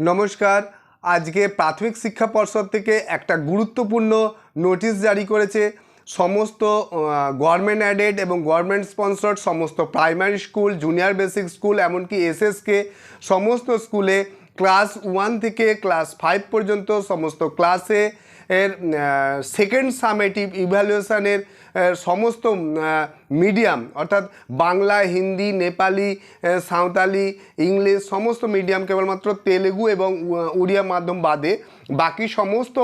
নমস্কার। আজকে প্রাথমিক শিক্ষা পর্ষদ থেকে একটা গুরুত্বপূর্ণ নোটিশ জারি করেছে। সমস্ত গভর্নমেন্ট অ্যাডেড এবং গভর্নমেন্ট স্পন্সর্ড সমস্ত primary school junior basic school এমনকি এসএসকে সমস্ত স্কুলে ক্লাস ওয়ান থেকে ক্লাস ফাইভ পর্যন্ত সমস্ত ক্লাসে এর সেকেন্ড সামেটিভ ইভ্যালুয়েশনের সমস্ত মিডিয়াম অর্থাৎ বাংলা, হিন্দি, নেপালি সাঁওতালি, ইংলিশ, সমস্ত মিডিয়াম কেবলমাত্র তেলেগু এবং উড়িয়া মাধ্যম বাদে বাকি সমস্ত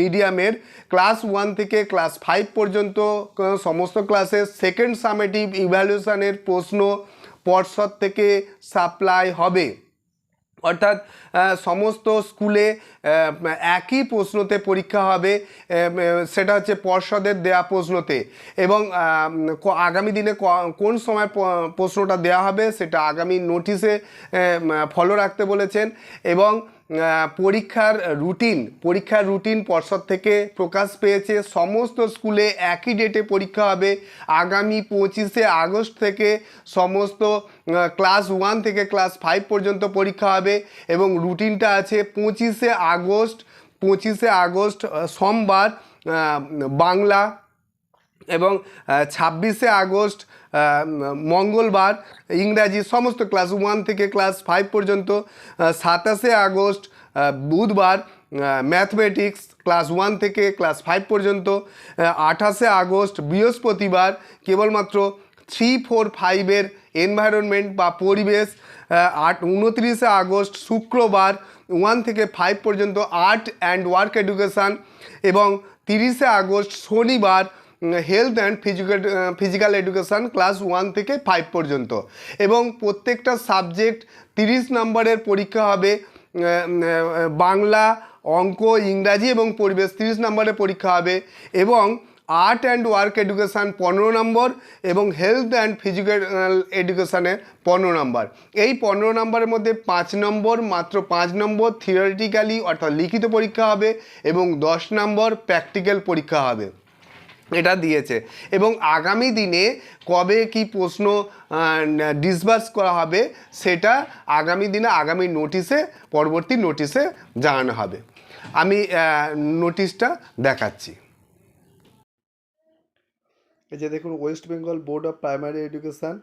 মিডিয়ামের ক্লাস ওয়ান থেকে ক্লাস ফাইভ পর্যন্ত সমস্ত ক্লাসের সেকেন্ড সামেটিভ ইভ্যালুয়েশনের প্রশ্ন পর্ষদ থেকে সাপ্লাই হবে। অর্থাৎ সমস্ত স্কুলে একই প্রশ্নতে পরীক্ষা হবে সেটা হচ্ছে পর্ষদের দেয়া প্রশ্নতে। এবং আগামী দিনে কোন সময় প্রশ্নটা দেয়া হবে, সেটা আগামী নোটিশে ফলো রাখতে বলেছেন। এবং পরীক্ষার রুটিন পরীক্ষার রুটিন পর্ষদ থেকে প্রকাশ পেয়েছে। সমস্ত স্কুলে একই ডেটে পরীক্ষা হবে। আগামী পঁচিশে আগস্ট থেকে সমস্ত ক্লাস ওয়ান থেকে ক্লাস ফাইভ পর্যন্ত পরীক্ষা হবে এবং রুটিনটা আছে পঁচিশে আগস্ট পঁচিশে আগস্ট সোমবার বাংলা এবং ছাব্বিশে আগস্ট মঙ্গলবার ইংরাজি সমস্ত ক্লাস ওয়ান থেকে ক্লাস ফাইভ পর্যন্ত সাতাশে আগস্ট বুধবার ম্যাথমেটিক্স ক্লাস ওয়ান থেকে ক্লাস ফাইভ পর্যন্ত আঠাশে আগস্ট, বৃহস্পতিবার কেবলমাত্র থ্রি ফোর ফাইভের এনভায়রনমেন্ট বা পরিবেশ আট, উনত্রিশে আগস্ট, শুক্রবার ওয়ান থেকে ফাইভ পর্যন্ত আর্ট অ্যান্ড ওয়ার্ক এডুকেশান এবং তিরিশে আগস্ট শনিবার health and physical physical education class one থেকে ফাইভ পর্যন্ত। এবং প্রত্যেকটা সাবজেক্ট তিরিশ নম্বরের পরীক্ষা হবে বাংলা, অঙ্ক, ইংরাজি এবং পরিবেশ তিরিশ নম্বরের পরীক্ষা হবে এবং আর্ট অ্যান্ড ওয়ার্ক এডুকেশান পনেরো নম্বর এবং হেলথ অ্যান্ড ফিজিক্যাল এডুকেশানে পনেরো নম্বর। এই পনেরো নম্বরের মধ্যে পাঁচ নম্বর মাত্র পাঁচ নম্বর থিওরিটিক্যালি অর্থাৎ লিখিত পরীক্ষা হবে এবং দশ নম্বর প্র্যাকটিক্যাল পরীক্ষা হবে। এটা দিয়েছে। এবং আগামী দিনে কবে কি প্রশ্ন ডিসবার্স করা হবে, সেটা আগামী দিনে আগামী নোটিশে পরবর্তী নোটিশে জানানো হবে। আমি নোটিশটা দেখাচ্ছি। এই যে দেখুন West Bengal board of primary education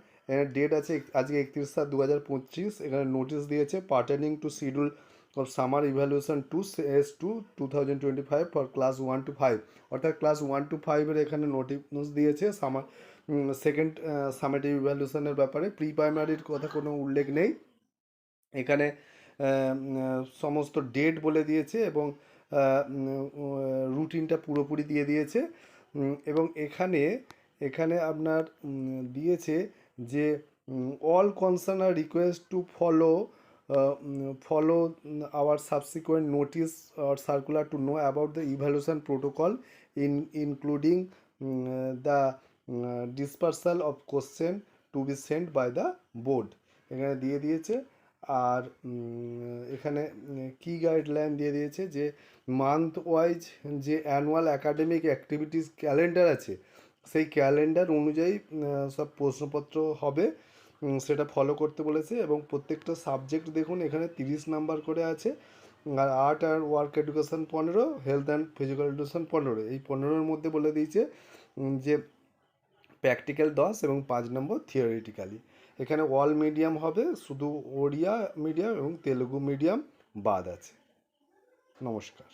date আছে আজকে একত্রিশ সাত দু হাজার পঁচিশ। এখানে নোটিশ দিয়েছে pertaining to schedule of summer evaluation to as to two thousand twenty five for class one to five অর্থাৎ ক্লাস ওয়ান টু ফাইভের এখানে নোটিশ দিয়েছে সামার সেকেন্ড সামেটিভ ইভ্যালুয়েশনের ব্যাপারে। প্রি প্রাইমারির কথা কোনো উল্লেখ নেই। এখানে সমস্ত ডেট বলে দিয়েছে এবং রুটিনটা পুরোপুরি দিয়ে দিয়েছে। এবং এখানে এখানে আপনার দিয়েছে যে all concern are request to follow follow our subsequent notice or circular to know about the evaluation protocol in including mm, the mm, dispersal of question to be sent by the board. এখানে দিয়ে দিয়েছে। আর এখানে কি guideline দিয়ে দিয়েছে যে month wise যে annual academic activities calendar আছে সেই ক্যালেন্ডার অনুযায়ী সব প্রশ্নপত্র হবে। সেটা ফলো করতে বলেছে এবং প্রত্যেকটা সাবজেক্ট দেখুন, এখানে তিরিশ নাম্বার করে আছে। আর আর্ট আর ওয়ার্ক এডুকেশন পনেরো হেলথ অ্যান্ড ফিজিক্যাল এডুকেশন পনেরো। এই পনেরোর মধ্যে বলে দিয়েছে যে প্র্যাকটিক্যাল দশ এবং পাঁচ নম্বর থিওরিটিক্যালি এখানে অল মিডিয়াম হবে, শুধু ওড়িয়া মিডিয়াম এবং তেলুগু মিডিয়াম বাদ আছে। নমস্কার।